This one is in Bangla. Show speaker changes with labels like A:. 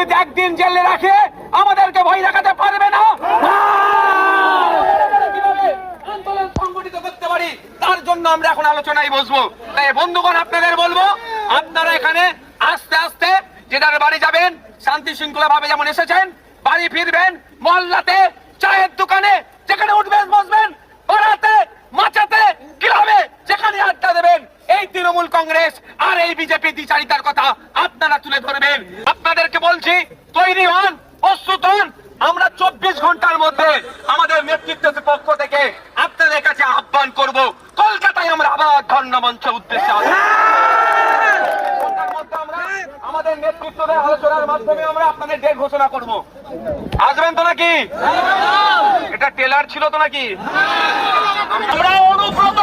A: যদি একদিন জেলে রাখে, আমাদেরকে ভয় দেখাতে পারবে না। তার জন্য আমরা এখন আলোচনায় বসবো। আপনাদের বলব, আপনারা এখানে আস্তে আস্তে বাড়ি যাবেন, শান্তি শৃঙ্খলা ভাবে যেমন এসেছেন, বাড়ি ফিরবেন, মহল্লাতে চায়ের দোকানে কংগ্রেস আর এই বিজেপি দ্বিচারিতার কথা আপনারা তুলে ধরবেন। আপনাদেরকে বলছি, তৈরি হন, প্রস্তুত হন। আমরা চব্বিশ ঘণ্টার মধ্যে আমাদের নেতৃত্বের পক্ষ থেকে আপনাদের কাছে আহ্বান করব, কলকাতায় আমরা আবার ধর্ণা মঞ্চ উদ্দেশ্যে আমাদের নেতৃত্বের আলোচনার মাধ্যমে আমরা আপনাদের ডেট ঘোষণা করব। আসবেন তো নাকি? এটা টেলার ছিল তো নাকি? আমরা অনুব্রত